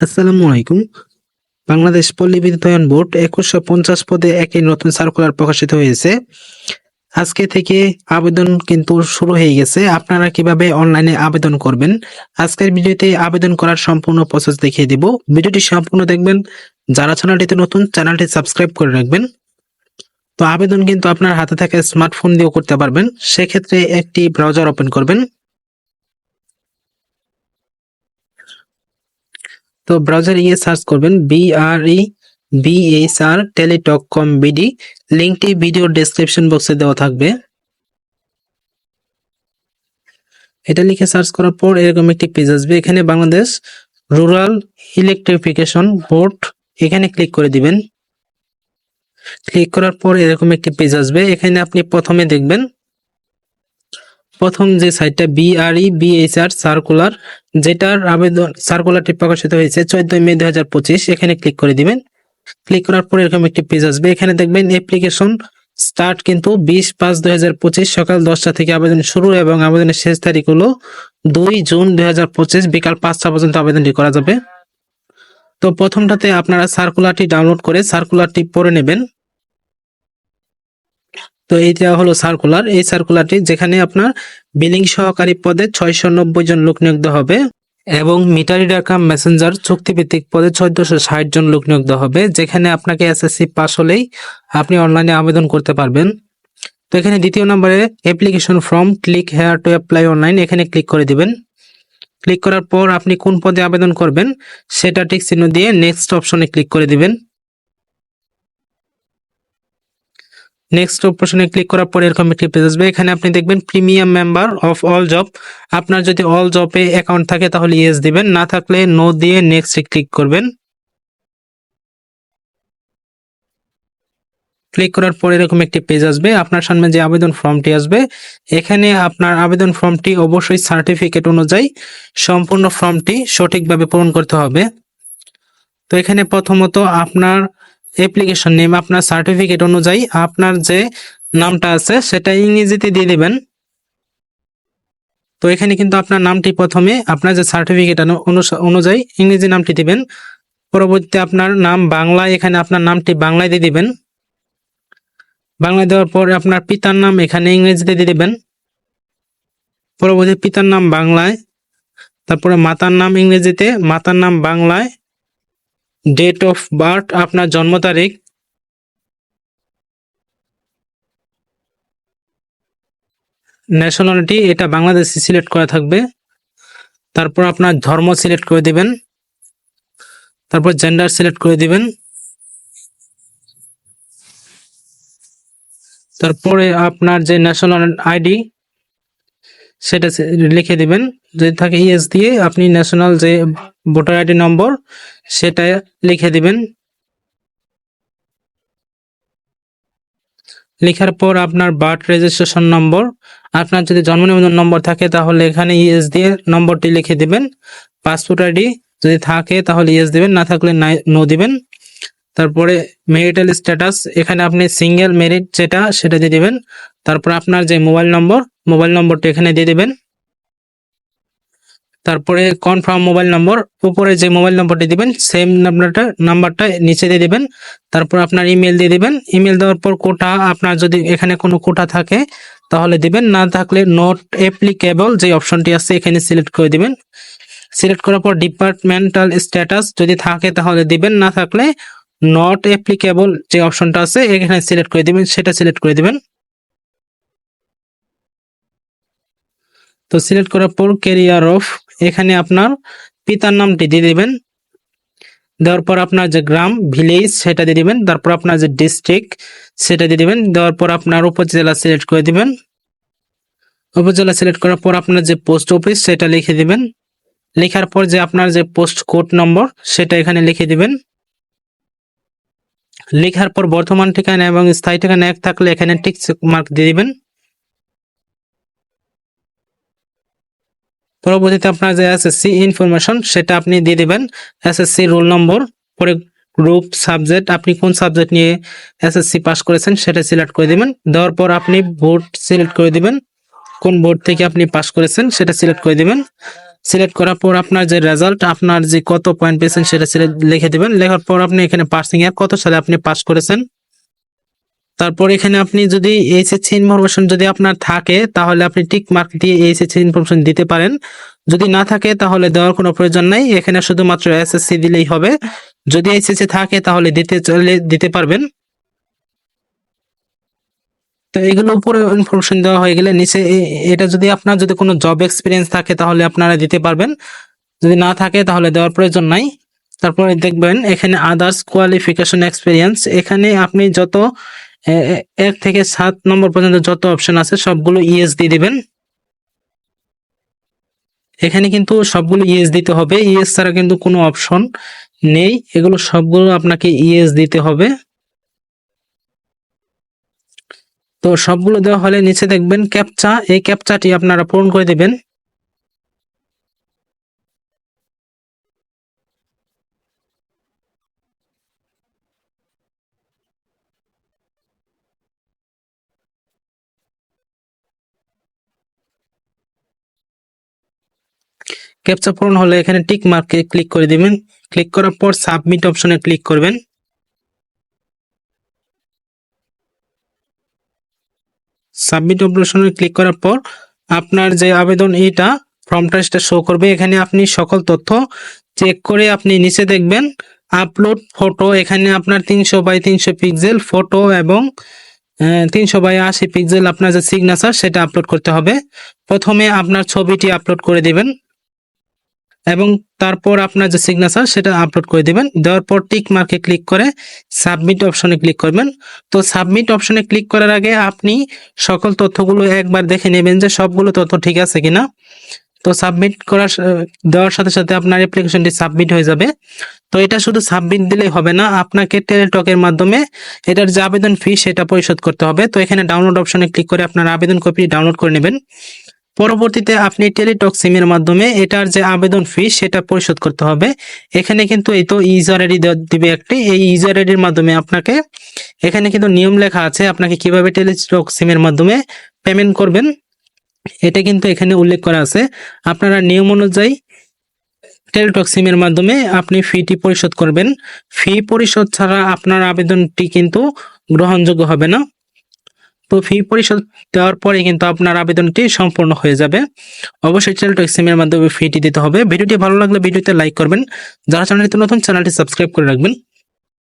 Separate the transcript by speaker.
Speaker 1: আসসালামু আলাইকুম। বাংলাদেশ পল্লী বিদ্যুতায়ন বোর্ড একুশশো পঞ্চাশ পদে একটি নতুন সার্কুলার প্রকাশিত হয়েছে। আজকে থেকে আবেদন কিন্তু শুরু হয়ে গেছে। আপনারা কীভাবে অনলাইনে আবেদন করবেন? আজকের ভিডিওতে আবেদন করার সম্পূর্ণ প্রসেস দেখিয়ে দিব। ভিডিওটি সম্পূর্ণ দেখবেন। যারা চ্যানেলটিতে নতুন চ্যানেলটি সাবস্ক্রাইব করে রাখবেন। তো আবেদন কিন্তু আপনার হাতে থাকা স্মার্টফোন দিয়েও করতে পারবেন। সেক্ষেত্রে একটি ব্রাউজার ওপেন করবেন। তো ব্রাউজারে গিয়ে সার্চ করবেন BRE BSR Teletalk com BD লিঙ্কটি ভিডিও ডেসক্রিপশন বক্সে দেওয়া থাকবে। এটা লিখে সার্চ করার পর এরকম একটি পেজ আসবে। এখানে বাংলাদেশ রুরাল ইলেকট্রিফিকেশন বোর্ড এখানে ক্লিক করে দিবেন। ক্লিক করার পর এরকম একটি পেজ আসবে। এখানে আপনি প্রথমে দেখবেন প্রথম যে সাইটটা বিআরই বিএইচআর সার্কুলার যেটার আবেদন সার্কুলারটি প্রকাশিত হয়েছে চোদ্দই মে দু হাজার পঁচিশ। এখানে ক্লিক করে দিবেন। ক্লিক করার পর এরকম একটি পেজ আসবে। এখানে দেখবেন অ্যাপ্লিকেশন স্টার্ট কিন্তু বিশ পাঁচ দুই সকাল দশটা থেকে আবেদন শুরু এবং আবেদনের শেষ তারিখ হলো দুই জুন দুই হাজার পঁচিশ বিকাল পাঁচটা পর্যন্ত আবেদনটি করা যাবে। তো প্রথমটাতে আপনারা সার্কুলারটি ডাউনলোড করে সার্কুলারটি পড়ে নেবেন। তো এইটা হলো সার্কুলার এই সার্কুলারটি যেখানে আপনার বিলিং সহকারী পদে ছয়শো নব্বই জন লোক নিয়োগ হবে এবং মিটারি ডাকা মেসেঞ্জার চুক্তিভিত্তিক পদে চোদ্দশো ষাট জন লোক নিয়োগ হবে, যেখানে আপনাকে এসএসসি পাস হলেই আপনি অনলাইনে আবেদন করতে পারবেন। তো এখানে দ্বিতীয় নম্বরে application form click here to apply online এখানে ক্লিক করে দিবেন। ক্লিক করার পর আপনি কোন পদে আবেদন করবেন, সেটা ঠিক চিহ্ন দিয়ে নেক্সট অপশনে ক্লিক করে দিবেন। নেক্সট অপশনে ক্লিক করার পরে এরকম একটি পেজ আসবে। এখানে আপনি দেখবেন premium member of all job আপনার যদি অল জবে অ্যাকাউন্ট থাকে তাহলে ইয়েস দিবেন, না থাকলে নো দিয়ে নেক্সট ক্লিক করবেন। ক্লিক করার পর এরকম একটি পেজ আসবে। আপনার সামনে যে আবেদন ফর্মটি আসবে, এখানে আপনার আবেদন ফর্মটি অবশ্যই সার্টিফিকেট অনুযায়ী সম্পূর্ণ ফর্মটি সঠিকভাবে পূরণ করতে হবে। তো এখানে প্রথমত আপনার অ্যাপ্লিকেশন নেম আপনার সার্টিফিকেট অনুযায়ী আপনার যে নামটা আছে, সেটা ইংরেজিতে দিয়ে দিবেন। তো এখানে কিন্তু আপনার নামটি প্রথমে আপনার যে সার্টিফিকেট অনুযায়ী ইংরেজি নামটি দিবেন। পরবর্তীতে আপনার নাম বাংলায়, এখানে আপনার নামটি বাংলায় দিয়ে দিবেন। বাংলায় দেওয়ার পর আপনার পিতার নাম এখানে ইংরেজিতে দিয়ে দিবেন। পরবর্তী পিতার নাম বাংলায়, তারপরে মাতার নাম ইংরেজিতে, মাতার নাম বাংলায় ডেট অফ বার্থ আপনার জন্ম তারিখ। ন্যাশনালিটি এটা বাংলাদেশি সিলেক্ট করা থাকবে। তারপর আপনার ধর্ম সিলেক্ট করে দিবেন। তারপর জেন্ডার সিলেক্ট করে দিবেন। তারপরে আপনার যে ন্যাশনাল আইডি সেটা লিখে দিবেন। যদি থাকে ইএস দিয়ে, আপনি ন্যাশনাল যে ভোটার আইডি নম্বর, সেটা লিখে দিবেন। লেখার পর আপনার বার্থ রেজিস্ট্রেশন নম্বর আপনার যদি জন্ম নিবন্ধন নম্বর থাকে তাহলে এখানে ইএস দিয়ে নম্বরটি লিখে দিবেন। পাসপোর্ট আইডি যদি থাকে তাহলে ইএস দিবেন, না থাকলে নো দিবেন। তারপরে মেরিটাল স্ট্যাটাস এখানে আপনি সিঙ্গেল মেরিট যেটা, সেটা দিয়ে দিবেন। তারপর আপনার যে মোবাইল নম্বর মোবাইল নম্বরটা এখানে দিয়ে দিবেন। তারপরে কনফার্ম মোবাইল নম্বর উপরে যে মোবাইল নম্বরটি দিবেন সেম নাম্বারটা নাম্বারটা নিচে দিয়ে দিবেন। তারপর আপনার ইমেল দিয়ে দিবেন। ইমেল দেওয়ার পর কোটা, আপনার যদি এখানে কোনো কোটা থাকে, তাহলে দিবেন। না থাকলে নট অ্যাপ্লিকেবল যে অপশনটি আছে, এখানে সিলেক্ট করে দিবেন। সিলেক্ট করার পর ডিপার্টমেন্টাল স্ট্যাটাস যদি থাকে, তাহলে দিবেন। না থাকলে নট অ্যাপ্লিকেবল যে অপশনটা আছে, এখানে সিলেক্ট করে দিবেন, সেটা সিলেক্ট করে দিবেন। তো সিলেক্ট করার পর ক্যারিয়ার অফ এখানে আপনার পিতার নামটি দিয়ে দেবেন। দেওয়ার পর আপনার যে গ্রাম ভিলেজ সেটা দিয়ে দিবেন। তারপর আপনার যে ডিস্ট্রিক্ট সেটা দিয়ে দিবেন। দেওয়ার পর আপনার উপজেলা সিলেক্ট করে দিবেন। উপজেলা সিলেক্ট করার পর আপনার যে পোস্ট অফিস সেটা লিখে দিবেন। লেখার পর যে আপনার যে পোস্ট কোড নম্বর সেটা এখানে লিখে দিবেন। লেখার পর বর্তমান ঠিকানা এবং স্থায়ী ঠিকানা এক থাকলে এখানে টিক মার্ক দিয়ে দিবেন। পরবর্তীতে আপনার যে এসএসসি ইনফরমেশন সেটা আপনি দিয়ে দিবেন। এসএসসি রোল নম্বর পরে গ্রুপ সাবজেক্ট আপনি কোন সাবজেক্ট নিয়ে এসএসসি পাস করেছেন সেটা সিলেক্ট করে দিবেন। দেওয়ার পর আপনি বোর্ড সিলেক্ট করে দিবেন। কোন বোর্ড থেকে আপনি পাস করেছেন সেটা সিলেক্ট করে দিবেন। সিলেক্ট করার পর আপনার যে রেজাল্ট আপনার যে কত পয়েন্ট পেয়েছেন সেটা সিলেক্ট লিখে দেবেন। লেখার পর আপনি এখানে পার্সিং এর কত সালে আপনি পাস করেছেন? তারপর এখানে আপনি যদি এইচএসসি ইনফরমেশন যদি আপনার থাকে, তাহলে আপনি টিক মার্ক দিয়ে এইচএসসি ইনফরমেশন দিতে পারেন। যদি না থাকে, তাহলে দেওয়ার কোনো প্রয়োজন নাই। এখানে শুধুমাত্র এসএসসি দিলেই হবে। যদি এইচএসসি থাকে, তাহলে দিতে চাইলে দিতে পারবেন। তো এগুলো উপরে ইনফরমেশন দেওয়া হয়ে গেলে নিচে এটা যদি আপনার যদি কোনো জব এক্সপিরিয়েন্স থাকে, তাহলে আপনারা দিতে পারবেন। যদি না থাকে, তাহলে দেওয়ার প্রয়োজন নাই। তারপরে দেখবেন, এখানে আদার্স কোয়ালিফিকেশন এক্সপিরিয়েন্স এখানে আপনি যত এক থেকে সাত নম্বর পর্যন্ত যত অপশন আছে সবগুলো ইএস দিয়ে দিবেন। এখানে কিন্তু সবগুলো ইএস দিতে হবে। ইএস ছাড়া কিন্তু কোনো অপশন নেই। এগুলো সবগুলো আপনাকে ইএস দিতে হবে। তো সবগুলো দেওয়া হলে নিচে দেখবেন ক্যাপচা এই ক্যাপচাটি আপনারা পূরণ করে দিবেন। ক্যাপচা পূরণ হলে এখানে টিক মার্কে ক্লিক করে দিবেন। ক্লিক করার পর সাবমিট অপশনে ক্লিক করবেন। সাবমিট অপশনে ক্লিক করার পর আপনার যে আবেদন এটা ফর্মটা সেটা শো করবে। এখানে আপনি সকল তথ্য চেক করে আপনি নিচে দেখবেন আপলোড ফটো এখানে আপনার তিনশো বাই তিনশো পিক্সেল ফটো এবং তিনশো বাই আশি পিক্সেল আপনার যে সিগনেচার সেটা আপলোড করতে হবে। প্রথমে আপনার ছবিটি আপলোড করে দিবেন। এবং তারপর আপনার যে সিগনেচার সেটা আপলোড করে দিবেন। দেওয়ার পর টিক মার্কে ক্লিক করে সাবমিট অপশনে ক্লিক করবেন। তো সাবমিট অপশনে ক্লিক করার আগে আপনি সকল তথ্যগুলো একবার দেখে নেবেন যে সবগুলো তথ্য ঠিক আছে কিনা। তো সাবমিট করার দেওয়ার সাথে সাথে আপনার অ্যাপ্লিকেশনটি সাবমিট হয়ে যাবে। তো এটা শুধু সাবমিট দিলেই হবে না, আপনাকে টেলিটকের মাধ্যমে এটার যে আবেদন ফি সেটা পরিশোধ করতে হবে। তো এখানে ডাউনলোড অপশনে ক্লিক করে আপনার আবেদন কপি ডাউনলোড করে নেবেন। পরবর্তীতে আপনি টেলিটক সিমের মাধ্যমে এটার যে আবেদন ফি সেটা পরিশোধ করতে হবে। এখানে কিন্তু এই তো ইউজার আইডি দিবে একটি। এই ইউজার আইডির মাধ্যমে আপনাকে, এখানে কিন্তু নিয়ম লেখা আছে, আপনাকে কীভাবে টেলিটক সিমের মাধ্যমে পেমেন্ট করবেন। এটা কিন্তু এখানে উল্লেখ করা আছে। আপনারা নিয়ম অনুযায়ী টেলিটক সিমের মাধ্যমে আপনি ফিটি পরিশোধ করবেন। ফি পরিশোধ ছাড়া আপনার আবেদনটি কিন্তু গ্রহণযোগ্য হবে না। তো ফি পরিশোধ দেওয়ার পরে কিন্তু আপনার আবেদনটি সম্পূর্ণ হয়ে যাবে। অবশ্যই চ্যানেলটা সিমের মাধ্যমে ফিটি দিতে হবে। ভিডিওটি ভালো লাগলে ভিডিওতে লাইক করবেন। যারা চ্যানেলটি নতুন চ্যানেলটি সাবস্ক্রাইব করে রাখবেন।